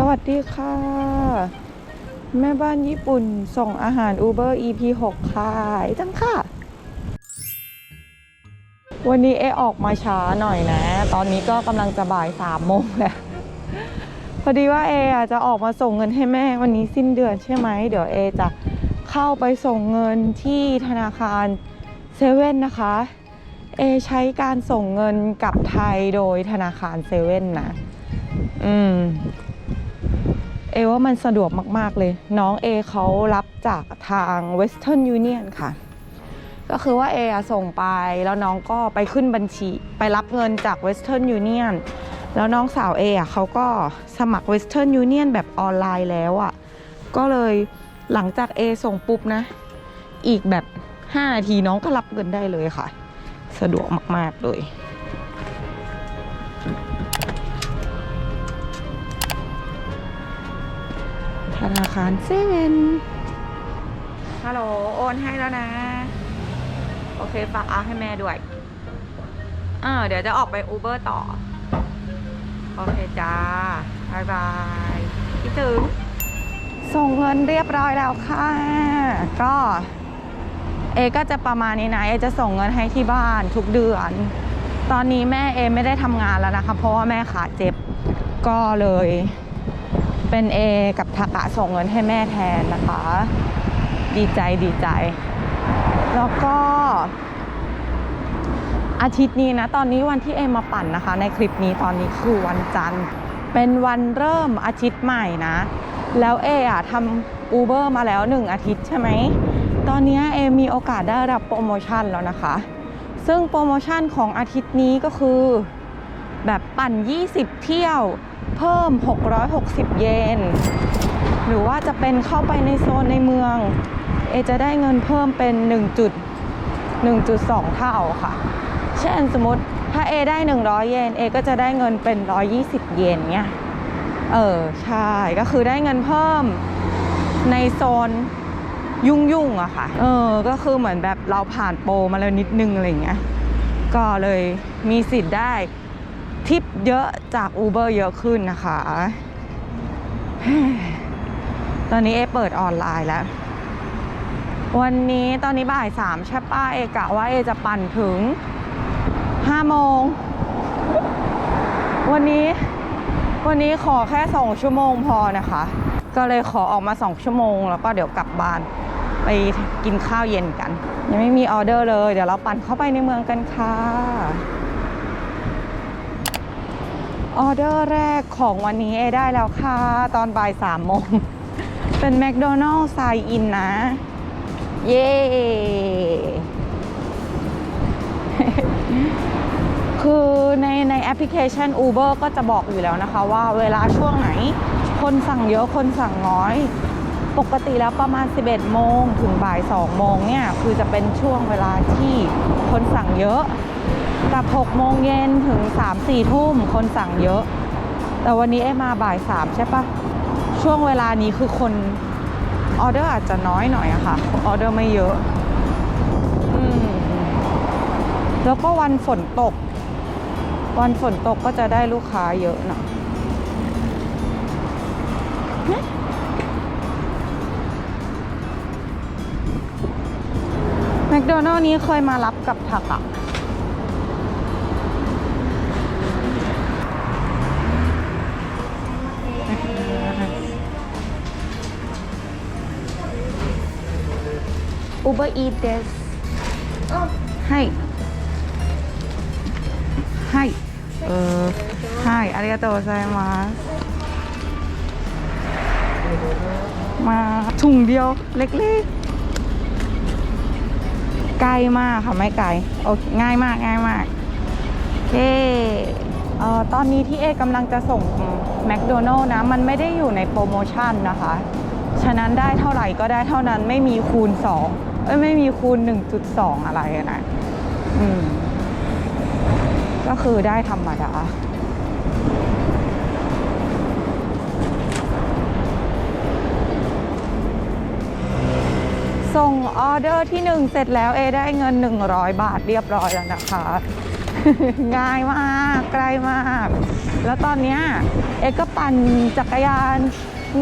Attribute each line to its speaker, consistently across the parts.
Speaker 1: สวัสดีค่ะ แม่บ้านญี่ปุ่นส่งอาหาร Uber EP 6ค่ะจังค่ะ วันนี้เอออกมาช้าหน่อยนะ ตอนนี้ก็กำลังจะบ่ายสามโมงแล้ว พอดีว่าเออจะออกมาส่งเงินให้แม่วันนี้สิ้นเดือนใช่ไหม เดี๋ยวเอจะเข้าไปส่งเงินที่ธนาคารเซเว่นนะคะ เอใช้การส่งเงินกับไทยโดยธนาคารเซเว่นนะ อืม อว่ามันสะดวกมาก ๆ เลย น้องเอเขารับจากทาง Western Union ค่ะ ก็คือว่าเออะส่งไปแล้วน้องก็ไปขึ้นบัญชี ไปรับเงินจาก Western Union แล้วน้องสาวเออะเขาก็สมัคร Western Union แบบออนไลน์แล้วอะก็เลยหลังจากเอส่งปุ๊บนะ อีกแบบ 5 นาทีน้องก็รับเงินได้เลยค่ะ สะดวกมาก ๆ เลย ธนาคารเซเว่นฮัลโหลโอนให้แล้วนะ โอเคฝากอาให้แม่ด้วยเออเดี๋ยวจะออกไปอูเบอร์ต่อ โอเคจ้าบายบายคิดถึงส่งเงินเรียบร้อยแล้วค่ะ ก็ เอก็จะประมาณนี้นะ เอจะส่งเงินให้ที่บ้านทุกเดือน ตอนนี้แม่เอไม่ได้ทำงานแล้วนะคะ เพราะว่าแม่ขาเจ็บก็เลย เป็นเอกับทากะส่งเงินให้แม่แทนนะคะ ดีใจดีใจ แล้วก็อาทิตย์นี้นะ ตอนนี้วันที่เอมาปั่นนะคะ ในคลิปนี้ตอนนี้คือวันจันทร์ เป็นวันเริ่มอาทิตย์ใหม่นะ แล้วเออะทำอูเบอร์มาแล้วหนึ่งอาทิตย์ใช่ไหม ตอนนี้เอมีโอกาสได้รับโปรโมชั่นแล้วนะคะ ซึ่งโปรโมชั่นของอาทิตย์นี้ก็คือ แบบปั่น 20 เที่ยว เพิ่ม 660 เยน หรือว่าจะเป็นเข้าไปในโซนในเมือง เอจะได้เงินเพิ่มเป็น 1.1.2 เท่าค่ะ เช่นสมมติถ้าเอได้ 100 เยน เอก็จะได้เงินเป็น 120 เยนเนี่ยเออ ใช่ ก็คือได้เงินเพิ่มในโซนยุ่งๆอะค่ะ เออ ก็คือเหมือนแบบเราผ่านโปรมาแล้วนิดนึงอะไรเงี้ย ก็เลยมีสิทธิ์ได้ ทิปเยอะจาก Uber เยอะขึ้นนะคะ ตอนนี้เอเปิดออนไลน์แล้ว วันนี้ตอนนี้บ่ายสามใช่ป้าเอกะว่าเอจะปั่นถึงห้าโมง วันนี้วันนี้ขอแค่สองชั่วโมงพอนะคะ ก็เลยขอออกมาสองชั่วโมง แล้วก็เดี๋ยวกลับบ้านไปกินข้าวเย็นกัน ยังไม่มีออเดอร์เลย เดี๋ยวเราปั่นเข้าไปในเมืองกันค่ะ ออเดอร์แรกของวันนี้เอได้แล้วค่ะ ตอนบ่ายสามโมง เป็นแมคโดนัลล์ไซอินนะ เย้คือในในแอปพลิเคชัน Uber ก็จะบอกอยู่แล้วนะคะว่าเวลาช่วงไหน คนสั่งเยอะคนสั่งน้อย ปกติแล้วประมาณ 11 โมงถึงบ่าย 2 โมงเนี่ย คือจะเป็นช่วงเวลาที่คนสั่งเยอะ กับ 6 โมงเย็นถึง 3 4 ทุ่มคนสั่งเยอะ แต่วันนี้เอมาบ่าย 3 ใช่ปะช่วงเวลานี้คือคนออเดอร์อาจจะน้อยหน่อยอะค่ะ ออเดอร์ไม่เยอะอืมแล้วก็วันฝนตก วันฝนตกก็จะได้ลูกค้าเยอะหน่อยแมคโดนัลล์นี้เคยมารับกับทักอะ อุเบอร์อีเดสให้ให้เออให้อาริกาโตไซมาสมาถุงเดียวเล็กๆไกลมากค่ะไม่ไกลโอเคง่ายมากง่ายมากโอเคเอ่อตอนนี้ที่เอกำลังจะส่งแมคโดนัลล์นะ มันไม่ได้อยู่ในโปรโมชั่นนะคะ ฉะนั้นได้เท่าไหร่ก็ได้เท่านั้นไม่มีคูณ 2 เอ้ยไม่มีคูณ 1.2 อะไรนะอืมก็คือได้ธรรมดาส่งออเดอร์ที่ 1 เสร็จแล้วเอได้เงิน 100 บาทเรียบร้อยแล้วนะคะ ง่ายมากใกล้มาก แล้วตอนเนี้ยเอก็ปั่นจักรยาน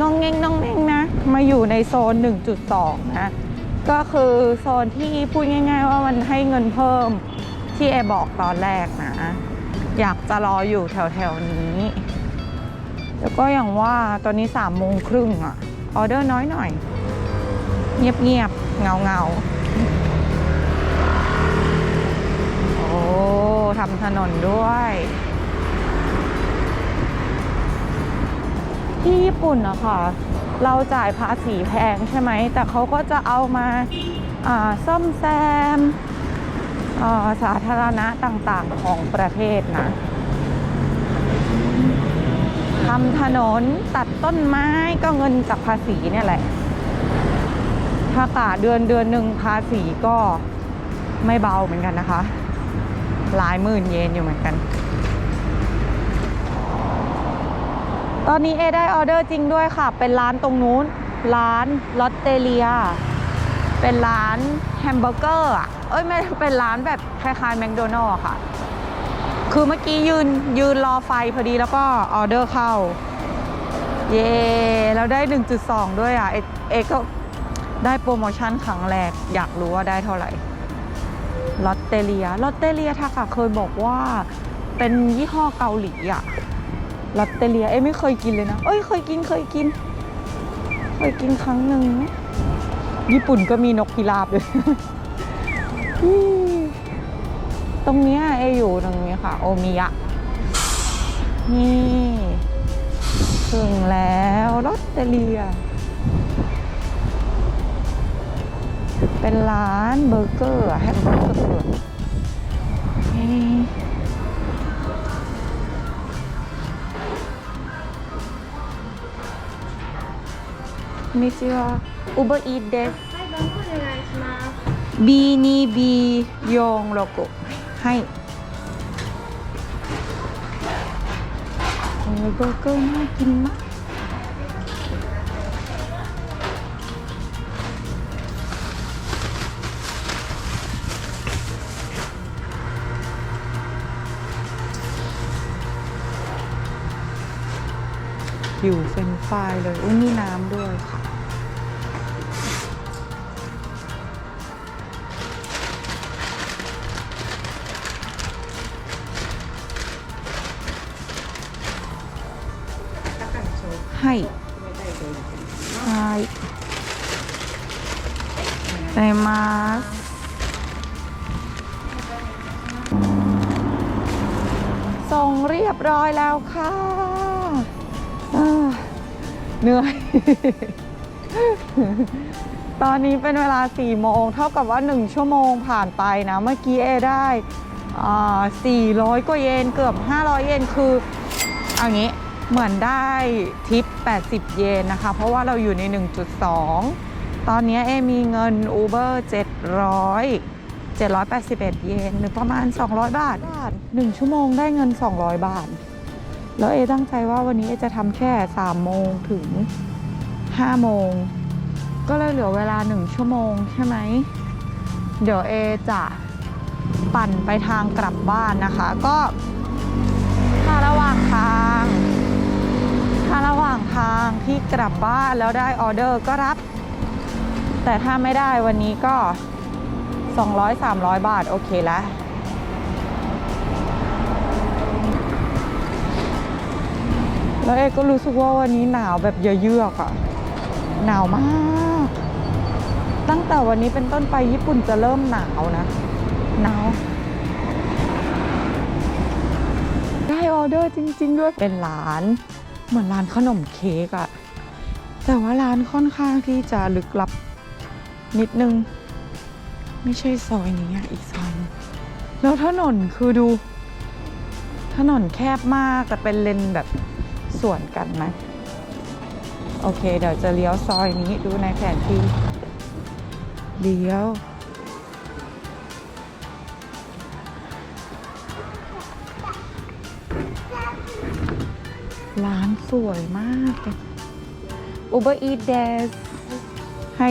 Speaker 1: งองเงงน้องเงงนะ มาอยู่ในโซน 1.2 นะ ก็คือโซนที่พูดง่าย ๆ ว่ามันให้เงินเพิ่มที่เอบอกตอนแรกนะ อยากจะรออยู่แถวๆนี้ แล้วก็อย่างว่าตอนนี้3ามโมงครึ่งอะออเดอร์น้อยหน่อย เงียบๆเงาเงาๆโอ้ทำถนนด้วยที่ญี่ปุ่นอะค่ะ เราจ่ายภาษีแพงใช่ไหม แต่เขาก็จะเอามาซ่อมแซมสาธารณะต่างๆของประเทศนะทำถนนตัดต้นไม้ก็เงินจากภาษีเนี่ยแหละ ถ้ากาเดือนเดือนหนึ่งภาษีก็ไม่เบาเหมือนกันนะคะ หลายหมื่นเยนอยู่เหมือนกัน ตอนนี้เอได้ออเดอร์จริงด้วยค่ะ เป็นร้านตรงนู้น ร้านลอตเตเลีย เป็นร้านแฮมเบอร์เกอร์เอ้ยไม่เป็นร้านแบบคล้ายๆแมคโดนัลล์อะค่ะ คือเมื่อกี้ยืนยืนรอไฟพอดีแล้วก็ออเดอร์เข้า เย่แล้วได้ 1.2 ด้วยอะ เอเอก็ได้โปรโมชั่นครั้งแรก อยากรู้ว่าได้เท่าไหร่ลอตเตเลียลอตเตเลียทากะเคยบอกว่าเป็นยี่ห้อเกาหลีอะ ลอตเตเลีย เอ้ไม่เคยกินเลยนะ เอ้ยเคยกินเคยกิน เคยกินครั้งหนึ่ง ญี่ปุ่นก็มีนกพิราบด้วยตรงเนี้ยเออยู่ตรงนี้ค่ะ โอมิยะ นี่ถึงแล้วลอตเตเลีย เป็นร้านเบอร์เกอร์แฮมเบอร์เกอร์นี่ こんにちは。Uber クです。
Speaker 2: はい、番号お願いします。
Speaker 1: B2B46。はい。これ僕もきます？ อ้ยเบอร์เกอร์น่ากินมาก อยู่เฟรนช์ฟรายเลย อุ้ยมีน้ำด้วยค่ะ はい。はい。ございます。ส่งเรียบร้อยแล้วค่ะอ่า เหนื่อย ตอนนี้เป็นเวลา 4 โมง เท่ากับว่า 1 ชั่วโมงผ่านไปนะ เมื่อกี้เอได้400กว่าเยนเกือบ 500 เยนคือเอางี้เหมือนได้ทิป 80 เยนนะคะ เพราะว่าเราอยู่ใน 1.2 ตอนนี้เอมีเงิน Uber 700 781 เยนหรือประมาณ 200 บาท 1 ชั่วโมงได้เงิน 200 บาท แล้วเอตั้งใจว่าวันนี้เอจะทำแค่3โมงถึง5โมง ก็เลยเหลือเวลา 1 ชั่วโมงใช่ไหม เดี๋ยวเอจะปั่นไปทางกลับบ้านนะคะ ก็ถ้าระหว่างทาง ถ้าระหว่างทางที่กลับบ้านแล้วได้ออเดอร์ก็รับ แต่ถ้าไม่ได้วันนี้ก็ 200-300 บาทโอเคแล้ว แล้วเอกก็รู้สึกว่าวันนี้หนาวแบบเยือกอะหนาวมาก ตั้งแต่วันนี้เป็นต้นไปญี่ปุ่นจะเริ่มหนาวนะ หนาวได้ออเดอร์จริง ๆ ด้วยเป็นร้าน เหมือนร้านขนมเค้กอะแต่ว่าร้านค่อนข้างที่จะลึกลับนิดนึง ไม่ใช่ซอยนี้อ,อีกซอยนึงแล้วถนนคือดู ถนนแคบมากแต่เป็นเลนแบบ สวนกันนะ โอเค เดี๋ยวจะเลี้ยวซอยนี้ดูในแผนที่ เลี้ยว ร้านสวยมากเลย Uber Eat Des ให้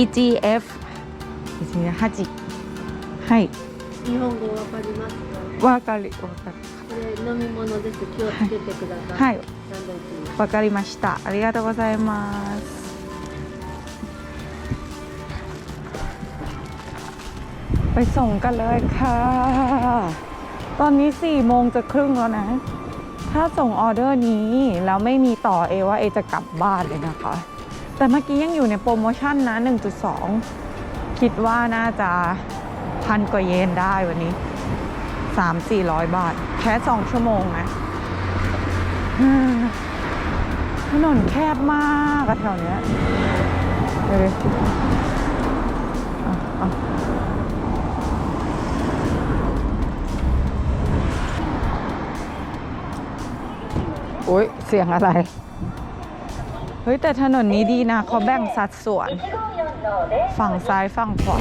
Speaker 1: EGF EGF ハジ はい
Speaker 2: 日本語わかりますか
Speaker 1: わかりわかり
Speaker 2: これ飲み物です気をつけてください
Speaker 1: はい
Speaker 2: サンドイッチに
Speaker 1: わかりましたありがとうございますไปส่งกันเลยค่ะ ตอนนี้4โมงจะครึ่งแล้วนะ ถ้าส่งออเดอร์นี้แล้วไม่มีต่อเอว่าเอจะกลับบ้านเลยนะคะ แต่เมื่อกี้ยังอยู่ในโปรโมชั่นนะ 1.2 คิดว่าน่าจะพันกว่าเยนได้วันนี้ 3-400 บาท แค่2ชั่วโมงนะถนนแคบมากอะแถวเนี้ยเดี๋ยวโอ๊ยเสียงอะไร เฮ้ย แต่ถนนนี้ดีนะ เขาแบ่งสัดส่วน ฝั่งซ้ายฝั่งขวา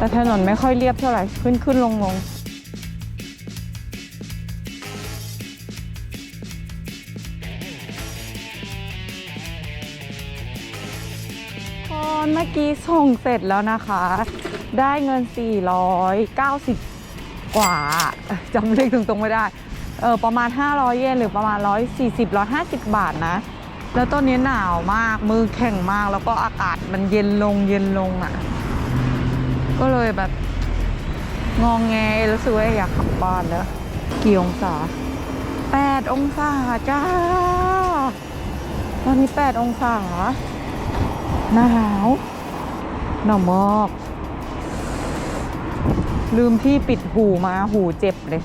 Speaker 1: แต่ถนนไม่ค่อยเรียบเท่าไหร่ขึ้นขึ้นลงลงตอนเมื่อกี้ส่งเสร็จแล้วนะคะ ได้เงิน 490 กว่าจำเลขตรงๆไม่ได้เออประมาณ 500 เยนหรือประมาณ 140 150 บาทนะ แล้วตอนนี้หนาวมากมือแข็งมากแล้วก็อากาศมันเย็นลงเย็นลงอะ ก็เลยแบบงองแงรู้สึกว่าอยากกลับบ้านแล้ว กี่องศา 8 องศาจ้า ตอนนี้ 8 องศาหนาวหนาวมาก ลืมที่ปิดหูมาหูเจ็บเลย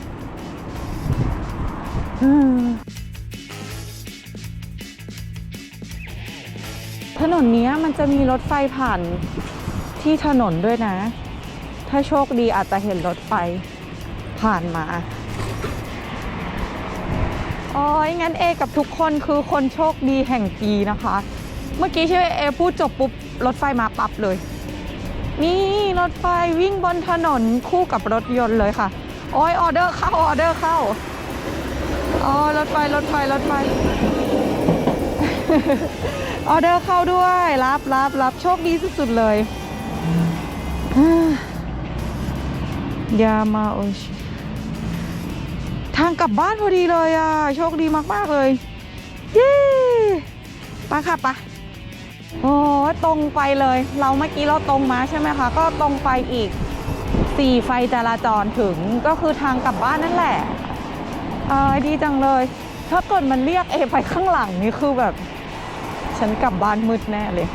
Speaker 1: อืมถนนนี้มันจะมีรถไฟผ่านที่ถนนด้วยนะ ถ้าโชคดีอาจจะเห็นรถไฟผ่านมาอ๋องั้นเอกับทุกคนคือคนโชคดีแห่งปีนะคะ เมื่อกี้ใช่ไหมเอพูดจบปุ๊บรถไฟมาปั๊บเลย นี่รถไฟวิ่งบนถนนคู่กับรถยนต์เลยค่ะโอ้ยออเดอร์เข้าออเดอร์เข้าอ๋อรถไฟรถไฟรถไฟออเดอร์เข้าด้วย รับรับรับโชคดีสุดๆเลย ยามาโอชิทางกลับบ้านพอดีเลยอะ โชคดีมาก ๆ เลย เย้ไปค่ะปะโอ้ตรงไปเลย เราเมื่อกี้เราตรงมาใช่ไหมคะ ก็ตรงไปอีกสี่ไฟจราจรถึงก็คือทางกลับบ้านนั่นแหละเออดีจังเลย ถ้าเกิดมันเรียกเอไปข้างหลังนี่คือแบบ ฉันกลับบ้านมืดแน่เลย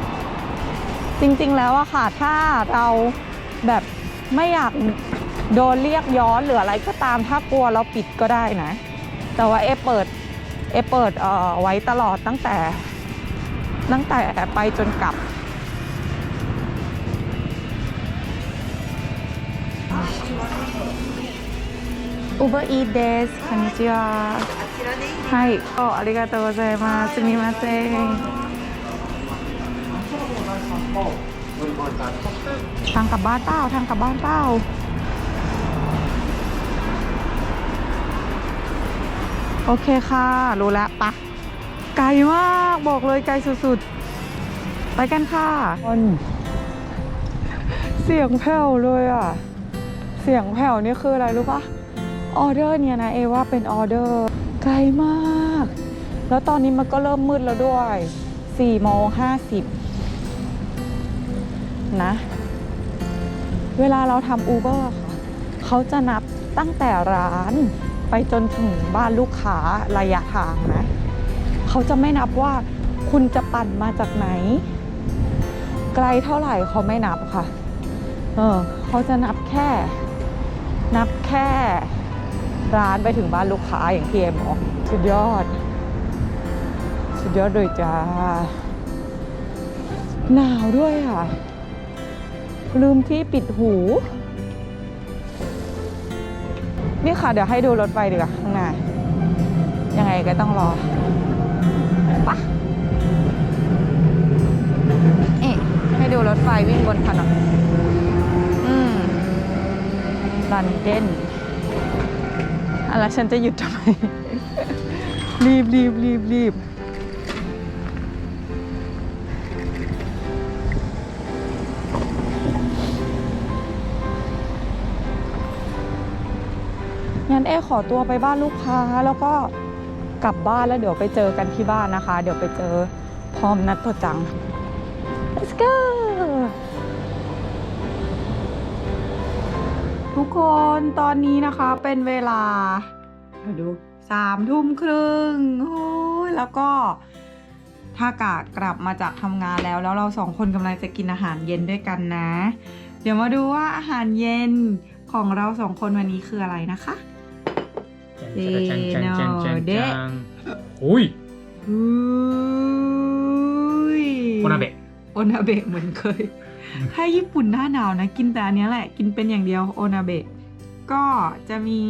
Speaker 1: จริงๆแล้วอะค่ะ ถ้าเราแบบไม่อยาก โดนเรียกย้อนหรืออะไรก็ตามถ้ากลัวเราปิดก็ได้นะ แต่ว่าเอเปิดเอเปิดเอ่อไว้ตลอดตั้งแต่ ตั้งแต่ไปจนกลับ Uber Eats です。こんにちは。はい。おありがとうございます。すみません。ทางกลับบ้านเปล่าทางกลับบ้านเปล่า โอเคค่ะ รู้แล้วปะไกลมากบอกเลยไกลสุดๆ ไปกันค่ะคนเสียงแผ่วเลยอะ เสียงแผ่วนี่คืออะไรรู้ปะออเดอร์เนี่ยนะเอว่าเป็นออเดอร์ไกลมาก แล้วตอนนี้มันก็เริ่มมืดแล้วด้วย4โมง50 นะ เวลาเราทำอูเบอร์ค่ะ เขาจะนับตั้งแต่ร้าน ไปจนถึงบ้านลูกค้าระยะทางนะ เขาจะไม่นับว่าคุณจะปั่นมาจากไหน ไกลเท่าไหร่เขาไม่นับค่ะ เออเขาจะนับแค่ นับแค่ร้านไปถึงบ้านลูกค้าอย่างที่เอ็มบอกสุดยอด สุดยอดเลยจ้าหนาวด้วยอะ ลืมที่ปิดหู นี่ค่ะเดี๋ยวให้ดูรถไฟดีกว่าข้างหน้ายังไงก็ต้องรอปะเอ๊ะให้ดูรถไฟวิ่งบนถนนอืมลอนเดนอะไรฉันจะหยุดทำไม รีบรีบรีบรีบ เอขอตัวไปบ้านลูกค้าแล้วก็กลับบ้านแล้วเดี๋ยวไปเจอกันที่บ้านนะคะ เดี๋ยวไปเจอพร้อมนัดตัวจัง let's go ทุกคนตอนนี้นะคะเป็นเวลาเดี๋ยวดูสามทุ่มครึ่งโอ้ยแล้วก็ถ้ากะกลับมาจากทำงานแล้ว แล้วเราสองคนกำลังจะกินอาหารเย็นด้วยกันนะ เดี๋ยวมาดูว่าอาหารเย็นของเราสองคนวันนี้คืออะไรนะคะ
Speaker 3: จังจังจังจังจัง
Speaker 1: เดะ
Speaker 3: จังอุ้ย
Speaker 1: อุ้ย
Speaker 3: โอนาเบะ
Speaker 1: โอนาเบะเหมือนเคย ถ้าญี่ปุ่นหน้าหนาวนะ กินแต่อันเนี้ยแหละ กินเป็นอย่างเดียวโอนาเบะก็จะมี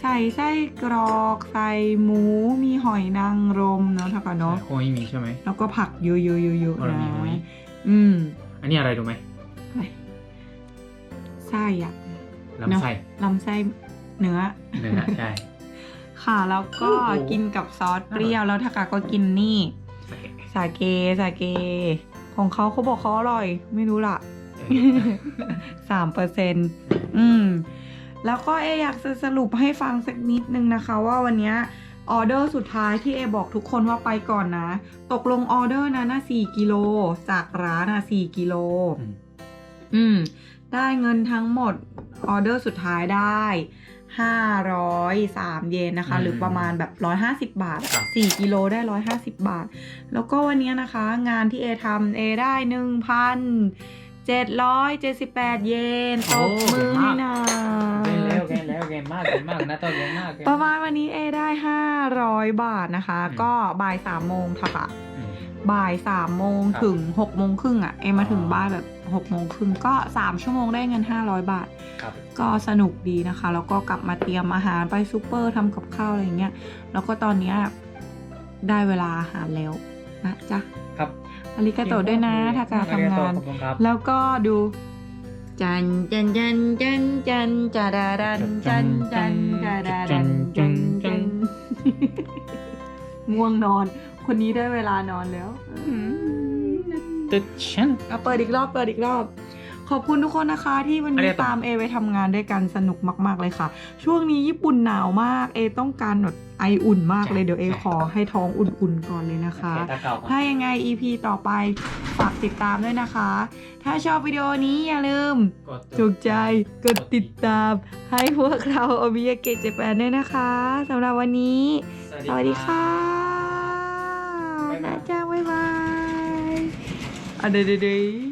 Speaker 1: ใส่ไส้กรอกใส่หมูมีหอยนางรมเนาะท่ากันเนาะ
Speaker 3: โคยมีใช่ไหม
Speaker 1: แล้วก็ผักเยอะๆๆ
Speaker 3: โอ้
Speaker 1: ๆ
Speaker 3: เรา
Speaker 1: นะ
Speaker 3: มีหอย
Speaker 1: อืม
Speaker 3: อันนี้อะไรรู้ไหม
Speaker 1: อะไรไส้อะ
Speaker 3: ลำไส้
Speaker 1: ลำไส้เนื้อ
Speaker 3: เนื้อใช่
Speaker 1: ค่ะ แล้วก็
Speaker 3: โอ้โห
Speaker 1: กินกับซอสเปรี้ยว แล้วทากาก็กินนี่สาเก สาเก ของเขาเขาบอกเขาอร่อย ไม่รู้ล่ะ สามเปอร์เซ็นต์อืม แล้วก็เออยากจะสรุปให้ฟังสักนิดนึงนะคะ ว่าวันเนี้ยออเดอร์สุดท้ายที่เอบอกทุกคนว่าไปก่อนนะ ตกลงออเดอร์นั้นนะ4กิโล จากร้านนะ4กิโล
Speaker 3: อืม
Speaker 1: อืม ได้เงินทั้งหมดออเดอร์สุดท้ายได้ 503 เยนนะคะ หรือประมาณแบบ 150 บาทอะ4กิโลได้ 150 บาท แล้วก็วันนี้นะคะ งานที่เอทำเอได้ 1,778 เยนตบมือให้หนะ
Speaker 3: เก่งแล้วเก่งแล้วเก่งมากเก่งมากนะตัวเก่งมากเก่ง
Speaker 1: ประมาณวันนี้เอได้ 500 บาทนะคะ
Speaker 3: อืม
Speaker 1: ก็บ่าย3โมงค่ะ
Speaker 3: อืม
Speaker 1: บ่ายสามโมง
Speaker 3: ครับ
Speaker 1: ถึงหกโมงครึ่งอะ เอมาถึง
Speaker 3: อ๋อ
Speaker 1: บ้านแบบ หกโมงครึ่งก็สามชั่วโมงได้เงินห้าร้อยบาท
Speaker 3: ครับ
Speaker 1: ก็สนุกดีนะคะ แล้วก็กลับมาเตรียมอาหารไปซูเปอร์ทำกับข้าวอะไรอย่างเงี้ย แล้วก็ตอนเนี้ยได้เวลาอาหารแล้วนะจ๊ะ
Speaker 3: ครับ
Speaker 1: อาริกาโตะด้วยนะถ้ากาทำงาน
Speaker 3: ขอบคุณครับ
Speaker 1: แล้วก็ดูจันจันจันจันจันจาดาดันจันจันจาดาดันจันจันง่วงนอน คนนี้ได้เวลานอนแล้ว
Speaker 3: ตึ๊ดชัน
Speaker 1: เอาเปิดอีกรอบเปิดอีกรอบ ขอบคุณทุกคนนะคะ ที่วัน
Speaker 3: อา
Speaker 1: นี้
Speaker 3: ริกาโตะ
Speaker 1: ตามเอไปทำงานด้วยกันสนุกมาก ๆ เลยค่ะ ช่วงนี้ญี่ปุ่นหนาวมากเอต้องการแบบไออุ่นมากเลยเดี๋ยวเอขอให้ท้องอุ่นๆก่อนเลยนะคะ
Speaker 3: ตาเก่า
Speaker 1: ถ้ายังไง EP ต่อไปฝากติดตามด้วยนะคะ ถ้าชอบวิดีโอนี้อย่าลืม
Speaker 3: กด
Speaker 1: ถูกใจกดติดตามให้พวกเราโอมิยาเกะเจแปนด้วยนะคะสำหรับวันนี้ สวัสดีค่ะ
Speaker 3: บ๊ายบาย
Speaker 1: นะจ้าบ๊ายบาย อะ